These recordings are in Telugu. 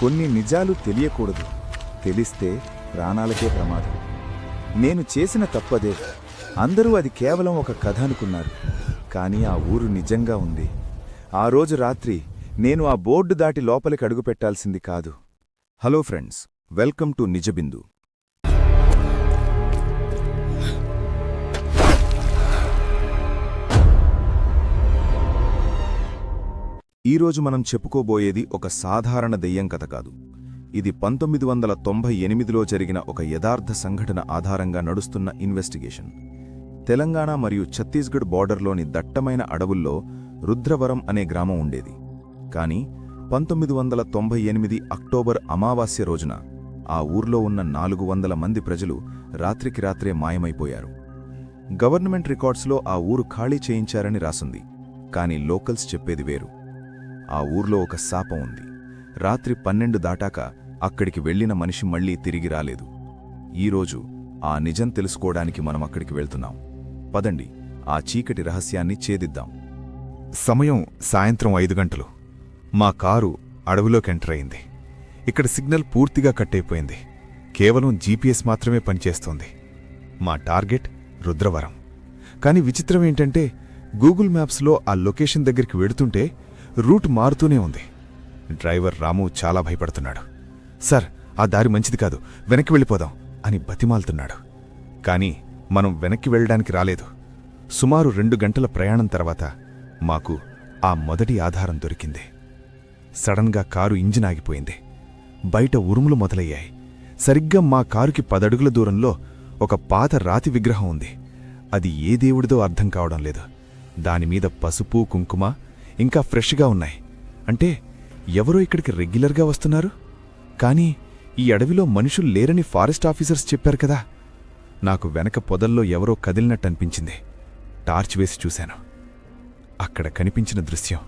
కొన్ని నిజాలు తెలియకూడదు. తెలిస్తే ప్రాణాలకే ప్రమాదం. నేను చేసిన తప్పదే. అందరూ అది కేవలం ఒక కథ అనుకున్నారు. కానీ ఆ ఊరు నిజంగా ఉంది. ఆ రోజు రాత్రి నేను ఆ బోర్డు దాటి లోపలికి అడుగుపెట్టాల్సింది కాదు. Hello friends welcome to Nijabindu. ఈరోజు మనం చెప్పుకోబోయేది ఒక సాధారణ దెయ్యం కథ కాదు. ఇది పంతొమ్మిది వందల తొంభై ఎనిమిదిలో జరిగిన ఒక యథార్థ సంఘటన ఆధారంగా నడుస్తున్న ఇన్వెస్టిగేషన్. తెలంగాణ మరియు ఛత్తీస్గఢ్ బార్డర్లోని దట్టమైన అడవుల్లో రుద్రవరం అనే గ్రామం ఉండేది. కాని పంతొమ్మిది వందల తొంభై ఎనిమిది అక్టోబర్ అమావాస్య రోజున ఆ ఊర్లో ఉన్న నాలుగు వందల మంది ప్రజలు రాత్రికి రాత్రే మాయమైపోయారు. గవర్నమెంట్ రికార్డ్స్లో ఆ ఊరు ఖాళీ చేయించారని రాసుంది. కాని లోకల్స్ చెప్పేది వేరు. ఆ ఊర్లో ఒక శాపం ఉంది. రాత్రి పన్నెండు దాటాక అక్కడికి వెళ్ళిన మనిషి మళ్ళీ తిరిగి రాలేదు. ఈరోజు ఆ నిజం తెలుసుకోవడానికి మనం అక్కడికి వెళ్తున్నాం. పదండి ఆ చీకటి రహస్యాన్ని ఛేదిద్దాం. సమయం సాయంత్రం ఐదు గంటలు. మా కారు అడవిలోకి ఎంటర్ అయింది. ఇక్కడ సిగ్నల్ పూర్తిగా కట్టయిపోయింది కేవలం జీపీఎస్ మాత్రమే పనిచేస్తోంది. మా టార్గెట్ రుద్రవరం. కానీ విచిత్రం ఏంటంటే గూగుల్ మ్యాప్స్లో ఆ లొకేషన్ దగ్గరికి వెడుతుంటే రూట్ మారుతూనే ఉంది. డ్రైవర్ రాము చాలా భయపడుతున్నాడు. సార్ ఆ దారి మంచిది కాదు. వెనక్కి వెళ్ళిపోదాం అని బతిమాలుతున్నాడు. కానీ మనం వెనక్కి వెళ్ళడానికి రాలేదు. సుమారు రెండు గంటల ప్రయాణం తర్వాత మాకు ఆ మొదటి ఆధారం దొరికింది. సడన్గా కారు ఇంజిన్ ఆగిపోయింది. బయట ఉరుములు మొదలయ్యాయి. సరిగ్గా మా కారుకి పదడుగుల దూరంలో ఒక పాత రాతి విగ్రహం ఉంది. అది ఏ దేవుడిదో అర్థం కావడం లేదు. దానిమీద పసుపు కుంకుమ ఇంకా ఫ్రెష్గా ఉన్నాయి. అంటే ఎవరో ఇక్కడికి రెగ్యులర్గా వస్తున్నారు? కానీ ఈ అడవిలో మనుషులు లేరని ఫారెస్ట్ ఆఫీసర్స్ చెప్పారు కదా. నాకు వెనక పొదల్లో ఎవరో కదిలినట్టనిపించింది టార్చ్ వేసి చూశాను. అక్కడ కనిపించిన దృశ్యం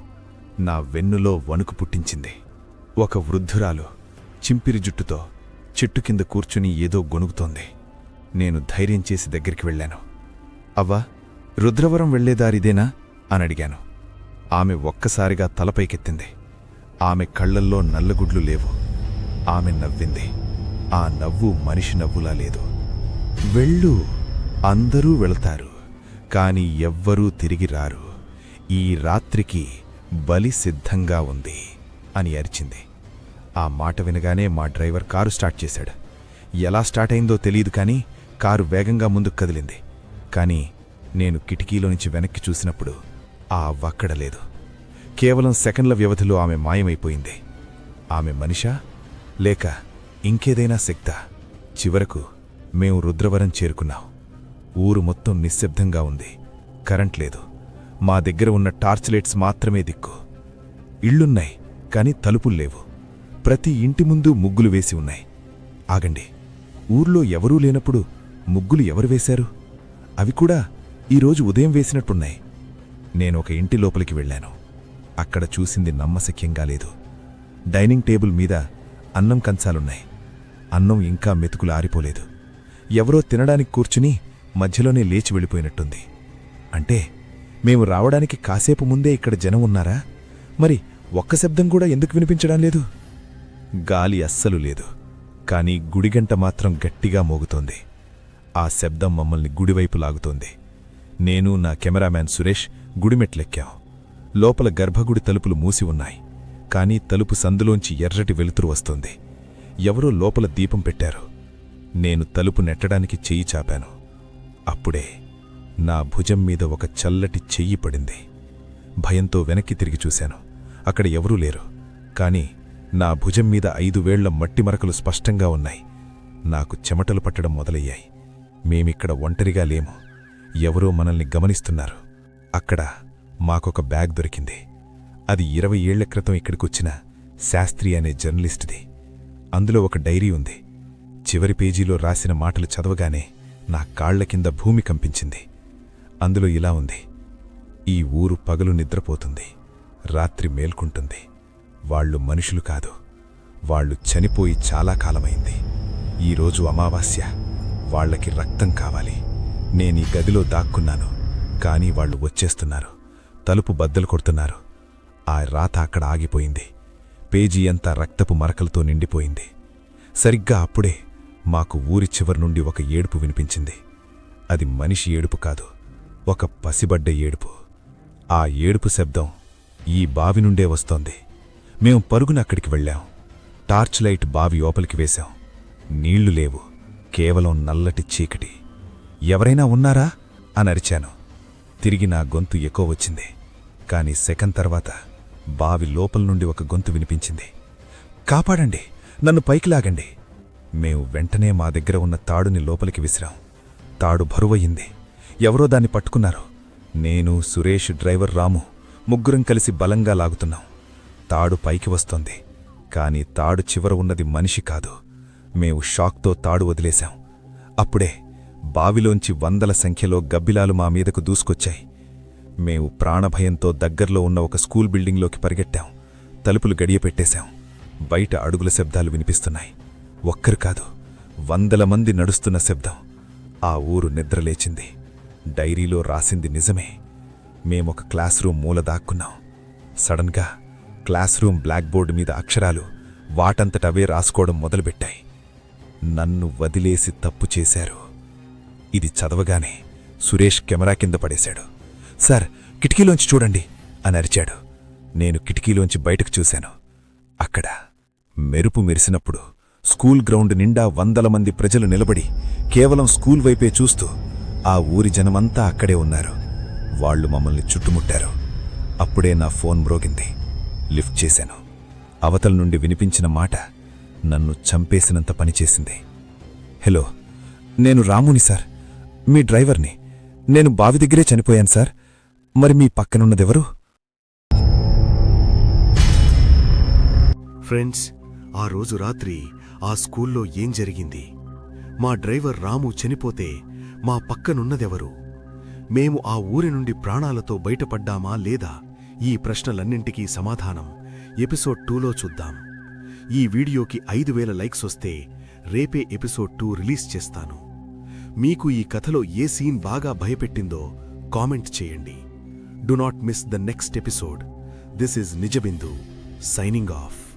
నా వెన్నులో వణుకు పుట్టించింది. ఒక వృద్ధురాలు చింపిరి జుట్టుతో చెట్టు కింద కూర్చుని ఏదో గొనుగుతోంది నేను ధైర్యం చేసి దగ్గరికి వెళ్ళాను. అవ్వా రుద్రవరం వెళ్ళేదారిదేనా అని అడిగాను. ఆమె ఒక్కసారిగా తలపైకెత్తింది. ఆమె కళ్ళల్లో నల్లగుడ్లు లేవు. ఆమె నవ్వింది. ఆ నవ్వు మనిషి నవ్వులా లేదు. వెళ్ళు అందరూ వెళతారు కాని ఎవ్వరూ తిరిగి రారు. ఈ రాత్రికి బలి సిద్ధంగా ఉంది అని అరిచింది. ఆ మాట వినగానే మా డ్రైవర్ కారు స్టార్ట్ చేశాడు. ఎలా స్టార్ట్ అయిందో తెలియదు కానీ కారు వేగంగా ముందుకు కదిలింది. కానీ నేను కిటికీలో నుంచి వెనక్కి చూసినప్పుడు ఆ అవ్వక్కడ లేదు. కేవలం సెకండ్ల వ్యవధిలో ఆమె మాయమైపోయింది. ఆమె మనిషా? లేక ఇంకేదైనా శక్తా చివరకు మేము రుద్రవరం చేరుకున్నాం. ఊరు మొత్తం నిశ్శబ్దంగా ఉంది. కరెంట్ లేదు. మా దగ్గర ఉన్న టార్చ్ లైట్స్ మాత్రమే దిక్కు. ఇళ్ళున్నాయి కాని తలుపుల్లేవు ప్రతి ఇంటి ముందు ముగ్గులు వేసి ఉన్నాయి. ఆగండి. ఊర్లో ఎవరూ లేనప్పుడు ముగ్గులు ఎవరు వేశారు? అవి కూడా ఈరోజు ఉదయం వేసినట్టున్నాయి. నేను ఒక ఇంటి లోపలికి వెళ్ళాను. అక్కడ చూసింది నమ్మశక్యంగా లేదు. డైనింగ్ టేబుల్ మీద అన్నం కంచాలున్నాయి. అన్నం ఇంకా మెతుకులు ఆరిపోలేదు. ఎవరో తినడానికి కూర్చుని మధ్యలోనే లేచి వెళ్ళిపోయినట్టుంది. అంటే మేము రావడానికి కాసేపు ముందే ఇక్కడ జనం ఉన్నారా? మరి ఒక్క శబ్దం కూడా ఎందుకు వినిపించడం లేదు? గాలి అస్సలు లేదు. కానీ గుడిగంట మాత్రం గట్టిగా మోగుతోంది. ఆ శబ్దం మమ్మల్ని గుడివైపు లాగుతోంది. నేను నా కెమెరామ్యాన్ సురేష్ గుడిమెట్లెక్కాం లోపల గర్భగుడి తలుపులు మూసి ఉన్నాయి. కాని తలుపు సందులోంచి ఎర్రటి వెలుతురు వస్తుంది. ఎవరో లోపల దీపం పెట్టారు. నేను తలుపు నెట్టడానికి చెయ్యి చాపాను. అప్పుడే నా భుజం మీద ఒక చల్లటి చెయ్యి పడింది. భయంతో వెనక్కి తిరిగి చూశాను. అక్కడ ఎవరూ లేరు. కాని నా భుజం మీద ఐదు వేళ్ళ మట్టి మరకలు స్పష్టంగా ఉన్నాయి. నాకు చెమటలు పట్టడం మొదలయ్యాయి. మేమిక్కడ ఒంటరిగా లేము. ఎవరో మనల్ని గమనిస్తున్నారు. అక్కడ మాకొక బ్యాగ్ దొరికింది. అది ఇరవై ఏళ్ళ క్రితం ఇక్కడికొచ్చిన శాస్త్రి అనే జర్నలిస్టుది. అందులో ఒక డైరీ ఉంది. చివరి పేజీలో రాసిన మాటలు చదవగానే నా కాళ్ళ కింద భూమి కంపించింది. అందులో ఇలా ఉంది. ఈ ఊరు పగలు నిద్రపోతుంది. రాత్రి మేల్కుంటుంది. వాళ్ళు మనుషులు కాదు. వాళ్ళు చనిపోయి చాలా కాలమైంది. ఈరోజు అమావాస్య. వాళ్ళకి రక్తం కావాలి. నేనీ గదిలో దాక్కున్నాను. కానీ వాళ్ళు వచ్చేస్తున్నారు. తలుపు బద్దలు కొడుతున్నారు. ఆ రాత అక్కడ ఆగిపోయింది. పేజీ అంతా రక్తపు మరకలతో నిండిపోయింది. సరిగ్గా అప్పుడే మాకు ఊరి చివరి నుండి ఒక ఏడుపు వినిపించింది. అది మనిషి ఏడుపు కాదు ఒక పసిబడ్డ ఏడుపు. ఆ ఏడుపు శబ్దం ఈ బావి నుండే వస్తోంది. మేం పరుగున అక్కడికి వెళ్ళాం. టార్చ్ లైట్ బావి ఓపలికి వేశాం. నీళ్ళు లేవు కేవలం నల్లటి చీకటి. ఎవరైనా ఉన్నారా? అని అరిచాను. తిరిగి నా గొంతు ఎక్కువ వచ్చింది. కానీ సెకండ్ తర్వాత బావి లోపల నుండి ఒక గొంతు వినిపించింది. కాపాడండి నన్ను పైకి లాగండి. మేము వెంటనే మా దగ్గర ఉన్న తాడుని లోపలికి విసిరాం. తాడు బరువయ్యింది. ఎవరో దాన్ని పట్టుకున్నారు. నేను సురేష్ డ్రైవర్ రాము ముగ్గురం కలిసి బలంగా లాగుతున్నాం. తాడు పైకి వస్తోంది. కాని తాడు చివర ఉన్నది మనిషి కాదు. మేము షాక్తో తాడు వదిలేశాం. అప్పుడే బావిలోంచి వందల సంఖ్యలో గబ్బిలాలు మా మీదకు దూసుకొచ్చాయి. మేము ప్రాణభయంతో దగ్గర్లో ఉన్న ఒక స్కూల్ బిల్డింగ్లోకి పరిగెట్టాం. తలుపులు గడియపెట్టేశాం. బయట అడుగుల శబ్దాలు వినిపిస్తున్నాయి. ఒక్కరు కాదు వందల మంది నడుస్తున్న శబ్దం. ఆ ఊరు నిద్రలేచింది. డైరీలో రాసింది నిజమే. మేమొక క్లాస్ రూమ్ మూల దాక్కున్నాం. సడన్గా క్లాస్ రూమ్ బ్లాక్ బోర్డు మీద అక్షరాలు వాటంతటవే రాసుకోవడం మొదలుపెట్టాయి. నన్ను వదిలేసి తప్పు చేశారు. ఇది చదవగానే సురేష్ కెమెరా కింద పడేశాడు. సార్ కిటికీలోంచి చూడండి అని అరిచాడు. నేను కిటికీలోంచి బయటకు చూశాను. అక్కడ మెరుపు మెరిసినప్పుడు స్కూల్ గ్రౌండ్ నిండా వందల మంది ప్రజలు నిలబడి కేవలం స్కూల్ వైపే చూస్తూ ఆ ఊరి జనమంతా అక్కడే ఉన్నారు. వాళ్ళు మమ్మల్ని చుట్టుముట్టారు. అప్పుడే నా ఫోన్ మ్రోగింది. లిఫ్ట్ చేశాను. అవతల నుండి వినిపించిన మాట నన్ను చంపేసినంత పనిచేసింది హలో నేను రాముని సార్. మీ డ్రైవర్ని. నేను బావి దగ్గరే చనిపోయాను సార్. మరి మీ పక్కనున్నదెవరు? ఫ్రెండ్స్ ఆ రోజు రాత్రి ఆ స్కూల్లో ఏం జరిగింది? మా డ్రైవర్ రాము చనిపోతే మా పక్కనున్నదెవరు? మేము ఆ ఊరి నుండి ప్రాణాలతో బయటపడ్డామా లేదా? ఈ ప్రశ్నలన్నింటికీ సమాధానం ఎపిసోడ్ టూలో చూద్దాం. ఈ వీడియోకి ఐదు వేల లైక్స్ వస్తే రేపే ఎపిసోడ్ టూ రిలీజ్ చేస్తాను. మీకు ఈ కథలో ఏ సీన్ బాగా భయపెట్టిందో కామెంట్ చేయండి. Do not miss the next episode this is Nijabindu signing off